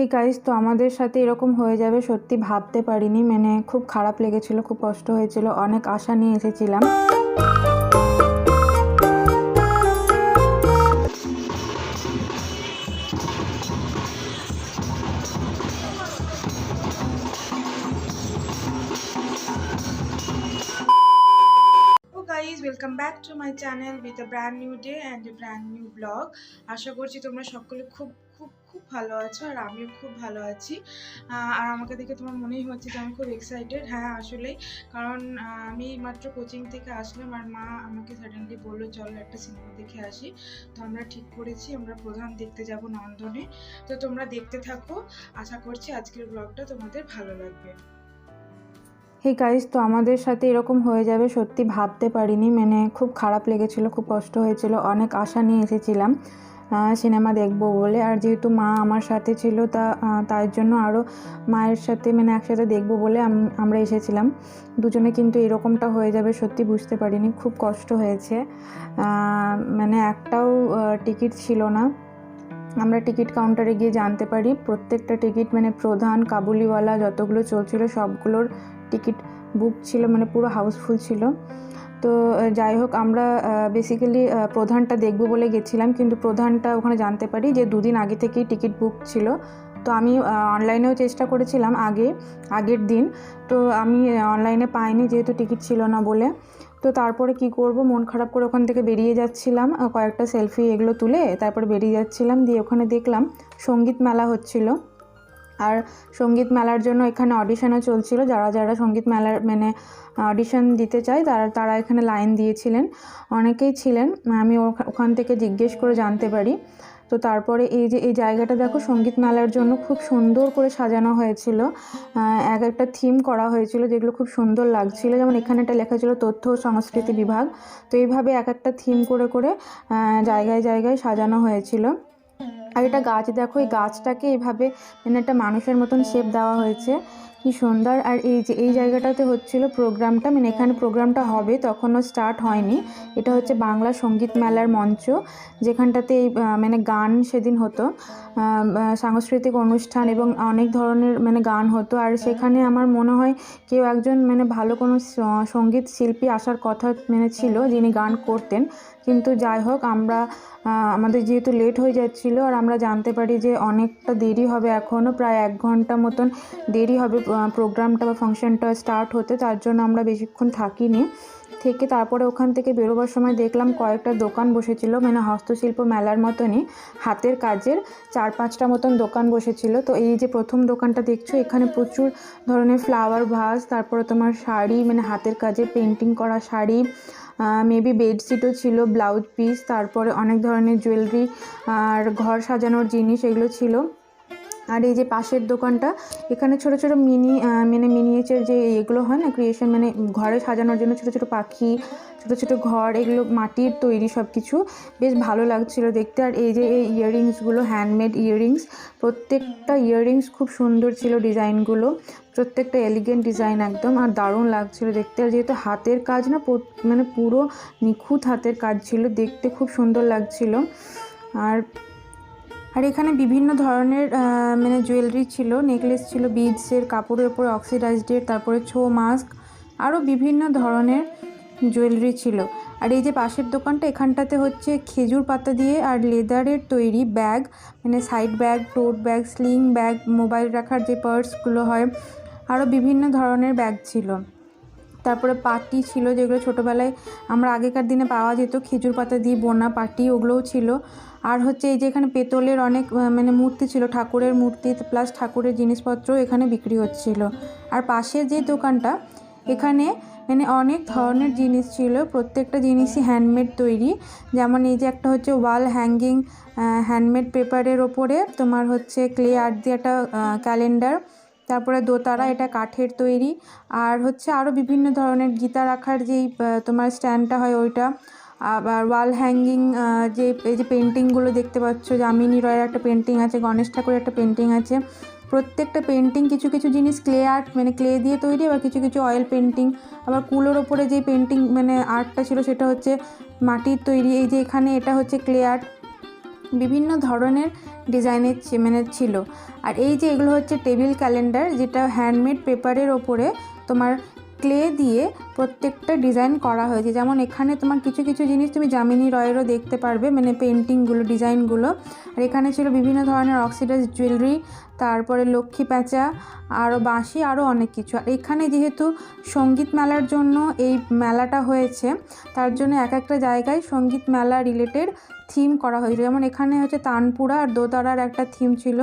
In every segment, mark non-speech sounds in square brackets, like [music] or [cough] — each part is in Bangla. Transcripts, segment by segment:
হে গাইস তো আমাদের সাথে এরকম হয়ে যাবে, সত্যি ভাবতে পারিনি মানে খুব খারাপ লেগেছিল, খুব কষ্ট হয়েছিল, অনেক আশা নিয়ে এসেছিলাম welcome back to my channel with a brand new day and a brand new vlog. আশা করছি তোমরা সকলে খুব খুব খুব ভালো আছো আর আমিও খুব ভালো আছি। আর আমাকে দেখে তোমার মনেই হচ্ছে যে আমি খুব এক্সাইটেড হ্যাঁ আসলেই। কারণ আমি মাত্র কোচিং থেকে আসলাম আর মা আমাকে সাডেনলি বলল, চলো একটা সিনেমা দেখে আসি। তো আমরা ঠিক করেছি, আমরা প্রধান দেখতে যাব নন্দনে। তো তোমরা দেখতে থাকো। আশা করছি আজকের ব্লগটা তোমাদের ভালো লাগবে। হে গাইস তো আমাদের সাথে এরকম হয়ে যাবে, সত্যি ভাবতে পারিনি। মানে খুব খারাপ লেগেছিল, খুব কষ্ট হয়েছিল, অনেক আশা নিয়ে এসেছিলাম। সিনেমা দেখব বলে। আর যেহেতু মা আমার সাথে ছিল, তা তার জন্য আরও মায়ের সাথে মানে একসাথে দেখব বলে আমরা এসেছিলাম। দুজনে কিন্তু এরকমটা হয়ে যাবে সত্যি বুঝতে পারিনি। খুব কষ্ট হয়েছে। মানে একটাও টিকিট ছিল না। আমরা টিকিট কাউন্টারে গিয়ে জানতে পারি, প্রত্যেকটা টিকিট মানে প্রধান, কাবুলিওয়ালা যতগুলো চলছিল সবগুলোর টিকিট বুক ছিল মানে পুরো হাউসফুল ছিল। তো যাই হোক, আমরা বেসিক্যালি প্রধানটা দেখব বলে গেছিলাম, কিন্তু প্রধানটা ওখানে জানতে পারি যে দুদিন আগে থেকেই টিকিট বুক ছিল। তো আমি অনলাইনেও চেষ্টা করেছিলাম আগে, আগের দিন। তো আমি অনলাইনে পাইনি যেহেতু টিকিট ছিল না বলে। তো তারপরে কি করব, মন খারাপ করে ওখান থেকে বেরিয়ে যাচ্ছিলাম কয়েকটা সেলফি এগুলো তুলে, তারপরে বেরিয়ে যাচ্ছিলাম, দিয়ে ওখানে দেখলাম সংগীত মেলা হচ্ছিল। আর সংগীত মেলার জন্য এখানে অডিশনও চলছিল। যারা যারা সংগীত মেলার মানে অডিশন দিতে চায়, তারা তারা এখানে লাইন দিয়েছিলেন। অনেকেই ছিলেন। আমি ওখা- ওখান থেকে জিজ্ঞেস করে জানতে পারি। তো তারপরে এই যে, এই জায়গাটা দেখো, সংগীত মেলার জন্য খুব সুন্দর করে সাজানো হয়েছিল। এক একটা থিম করা হয়েছিল যেগুলো খুব সুন্দর লাগছিল। যেমন এখানে একটা লেখা ছিল, তথ্য ও সংস্কৃতি বিভাগ। তো এইভাবে এক একটা থিম করে করে জায়গায় জায়গায় সাজানো হয়েছিল। আর এটা গাছ, দেখো এই গাছটাকে এইভাবে মানে একটা মানুষের মতন শেপ দেওয়া হয়েছে। কি সুন্দর। আর এই যে, এই জায়গাটাতে হচ্ছিল প্রোগ্রামটা মানে এখানে প্রোগ্রামটা হবে, তখনও স্টার্ট হয়নি। এটা হচ্ছে বাংলা সংগীত মেলার মঞ্চ, যেখানটাতে এই মানে গান সেদিন হতো। সাংস্কৃতিক অনুষ্ঠান এবং অনেক ধরনের মানে গান হতো। আর সেখানে আমার মনে হয় কেউ একজন মানে ভালো কোনো সংগীত শিল্পী আসার কথা মানে ছিল, যিনি গান করতেন। কিন্তু যাই হোক, আমরা আমাদের যেহেতু লেট হয়ে যাচ্ছিল আর আমরা জানতে পারি যে অনেকটা দেরি হবে এখনও, প্রায় এক ঘণ্টা মতন দেরি হবে প্রোগ্রামটা বা ফাংশনটা স্টার্ট হতে, তার জন্য আমরা বেশিক্ষণ থাকিনি। থেকে তারপরে ওখান থেকে বেরোবার সময় দেখলাম কয়েকটা দোকান বসেছিল মানে হস্তশিল্প মেলার মতনই, হাতের কাজের চার পাঁচটা মতন দোকান বসেছিল। তো এই যে প্রথম দোকানটা দেখছ, এখানে প্রচুর ধরনের ফ্লাওয়ার ভাস তারপরে তোমার শাড়ি মানে হাতের কাজে পেন্টিং করা শাড়ি মেবি বেডশিটও ছিল ব্লাউজ পিস তারপরে অনেক ধরনের জুয়েলারি আর ঘর সাজানোর জিনিস এগুলো ছিল। আর এই যে পাশের দোকানটা, এখানে ছোট ছোট মিনি মানে মিনিয়েচার যে এগুলো হয় না ক্রিয়েশন মানে ঘরে সাজানোর জন্য ছোট ছোট পাখি ছোট ছোট ঘর, এগুলো মাটির তৈরি সব কিছু বেশ ভালো লাগছিল দেখতে। আর এই যে এই ইয়াররিংসগুলো হ্যান্ডমেড ইয়াররিংস প্রত্যেকটা ইয়াররিংস খুব সুন্দর ছিল ডিজাইনগুলো। প্রত্যেকটা এলিগেন্ট ডিজাইন একদম। আর দারুণ লাগছিল দেখতে। আর যেহেতু হাতের কাজ না মানে পুরো নিখুঁত হাতের কাজ ছিল, দেখতে খুব সুন্দর লাগছিল। আর আর এখানে বিভিন্ন ধরনের মানে জুয়েলারি ছিল নেকলেস ছিল বিডসের কাপড়ের উপরে অক্সিডাইজডের তারপরে ছো মাস্ক আরও বিভিন্ন ধরনের জুয়েলারি ছিল। আর এই যে পাশের দোকানটা, এখানটাতে হচ্ছে খেজুর পাতা দিয়ে আর লেদারের তৈরি ব্যাগ মানে side bag tote bag sling bag mobile রাখার যে পার্সগুলো হয় আরও বিভিন্ন ধরনের ব্যাগ ছিল। তারপরে পাটি ছিল যেগুলো ছোটোবেলায় আমরা আগেকার দিনে পাওয়া যেত, খেজুর পাতা দিয়ে বোনা, পাটি ওগুলোও ছিল। আর হচ্ছে এই যে এখানে পেতলের অনেক মানে মূর্তি ছিল, ঠাকুরের মূর্তি প্লাস ঠাকুরের জিনিসপত্র এখানে বিক্রি হচ্ছিল। আর পাশে যে দোকানটা, এখানে মানে অনেক ধরনের জিনিস ছিল, প্রত্যেকটা জিনিসই হ্যান্ডমেড তৈরি। যেমন এই যে একটা হচ্ছে ওয়াল হ্যাঙ্গিং হ্যান্ডমেড পেপারের ওপরে তোমার হচ্ছে ক্লে আর্ট দিয়ে একটা ক্যালেন্ডার তারপরে দোতারা, এটা কাঠের তৈরি। আর হচ্ছে আরও বিভিন্ন ধরনের গীতা রাখার যেই তোমার স্ট্যান্ডটা হয় ওইটা। আবার ওয়াল হ্যাঙ্গিং যে, এই যে পেন্টিংগুলো দেখতে পাচ্ছ, যামিনী রয়ের একটা পেন্টিং আছে, গণেশ ঠাকুরের একটা পেন্টিং আছে। প্রত্যেকটা পেন্টিং কিছু কিছু জিনিস ক্লে আর্ট মানে ক্লে দিয়ে তৈরি, আবার কিছু কিছু অয়েল পেন্টিং আবার কুলোর ওপরে যে পেন্টিং মানে আর্টটা ছিল সেটা হচ্ছে মাটির তৈরি, এই যে এখানে এটা হচ্ছে ক্লে আর্ট বিভিন্ন ধরনের ডিজাইনের মানে ছিল। আর এই যে এগুলো হচ্ছে টেবিল ক্যালেন্ডার যেটা হ্যান্ডমেড পেপারের ওপরে তোমার ক্লে দিয়ে প্রত্যেকটা ডিজাইন করা হয়েছে। যেমন এখানে তোমার কিছু কিছু জিনিস তুমি জামিনী রয়েরও দেখতে পারবে মানে পেন্টিংগুলো ডিজাইনগুলো আর এখানে ছিল বিভিন্ন ধরনের অক্সিডাইজ জুয়েলারি তারপরে লক্ষ্মী প্যাঁচা আরও বাঁশি আরও অনেক কিছু। আর এখানে যেহেতু সংগীত মেলার জন্য এই মেলাটা হয়েছে, তার জন্য এক একটা জায়গায় সংগীত মেলা রিলেটেড থিম করা হয়েছিল। যেমন এখানে হচ্ছে তানপুরা আর দোতারার একটা থিম ছিল,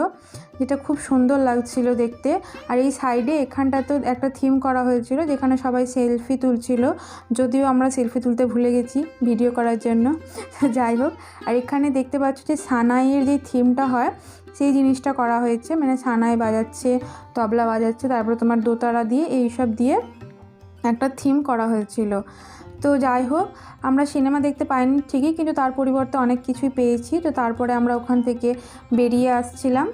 যেটা খুব সুন্দর লাগছিল দেখতে। আর এই সাইডে এখানটাতেও একটা থিম করা হয়েছিল, যেখানে সবাই সেলফি তুলছিল। যদিও আমরা সেলফি তুলতে ভুলে গেছি ভিডিও করার জন্য। [laughs] যাই হোক, আর এখানে দেখতে পাচ্ছ যে সানাইয়ের যে থিমটা হয়, সেই জিনিসটা করা হয়েছে। মানে সানাই বাজাচ্ছে, তবলা বাজাচ্ছে, তারপরে তোমার দোতারা দিয়ে এইসব দিয়ে একটা থিম করা হয়েছিল। তো যাই হোক, আমরা সিনেমা দেখতে পাইনি ঠিকই, কিন্তু তার পরিবর্তে অনেক কিছুই পেয়েছি। তো তারপরে আমরা ওখান থেকে বেরিয়ে আসছিলাম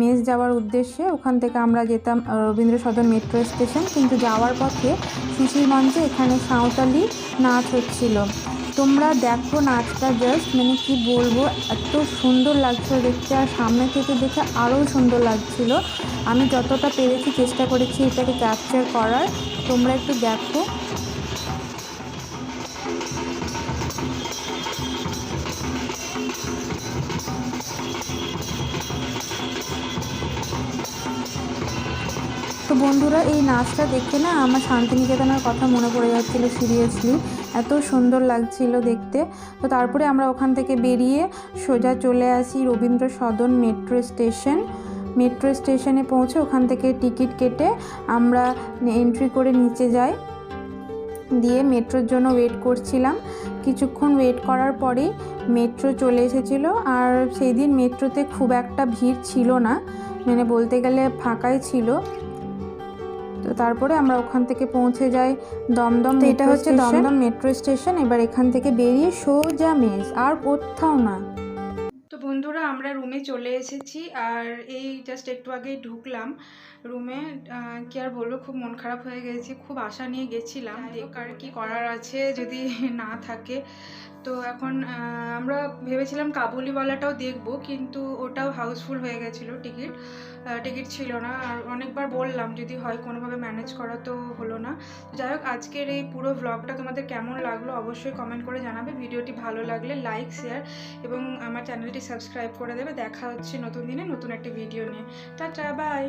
মেস যাওয়ার উদ্দেশ্যে। ওখান থেকে আমরা যেতাম রবীন্দ্র সদন মেট্রো স্টেশন। কিন্তু যাওয়ার পথে শিশির মঞ্চে এখানে সাঁওতালি নাচ হচ্ছিল। তোমরা দেখো নাচটা জাস্ট মানে কি বলব, এত সুন্দর লাগছিল দেখতে। আর সামনে থেকে দেখে আরও সুন্দর লাগছিল। আমি যতটা পেরেছি চেষ্টা করেছি এটাকে ক্যাপচার করার। তোমরা একটু দেখো। তো বন্ধুরা, এই নাচটা দেখে না আমার শান্তিনিকেতনের কথা মনে পড়ে যাচ্ছিল সিরিয়াসলি এত সুন্দর লাগছিল দেখতে। তো তারপরে আমরা ওখান থেকে বেরিয়ে সোজা চলে আসি Rabindra Sadan metro station metro স্টেশনে পৌঁছে ওখান থেকে টিকিট কেটে আমরা এন্ট্রি করে নিচে যাই। দিয়ে মেট্রোর জন্য ওয়েট করছিলাম। কিছুক্ষণ ওয়েট করার পরেই মেট্রো চলে এসেছিল। আর সেই দিন মেট্রোতে খুব একটা ভিড় ছিল না। মানে বলতে গেলে ফাঁকাই ছিল। তারপরে আমরা ওখান থেকে পৌঁছে যাই দমদম এটা হচ্ছে দমদম মেট্রো স্টেশন এবার এখান থেকে বেরিয়ে সোজা মেস আর কোথাও না। তো বন্ধুরা আমরা রুমে চলে এসেছি আর এই জাস্ট একটু আগে ঢুকলাম। রুমে কি আর বলব খুব মন খারাপ হয়ে গেছি খুব আশা নিয়ে গেছিলাম আর কি করার আছে যদি [laughs] না থাকে। তো এখন আমরা ভেবেছিলাম কাবুলিওয়ালাটাও দেখব কিন্তু ওটাও হাউসফুল হয়ে গেছিল টিকিট টিকিট ছিল না আর অনেকবার বললাম যদি হয় কোনোভাবে ম্যানেজ করা তো হলো না। যাই হোক আজকের এই পুরো ভ্লগটা তোমাদের কেমন লাগল অবশ্যই কমেন্ট করে জানাবে। ভিডিওটি ভালো লাগলে লাইক শেয়ার এবং আমার চ্যানেলটি সাবস্ক্রাইব করে দেবে। দেখা হচ্ছে নতুন দিনে নতুন একটা ভিডিও নিয়ে। Tata bye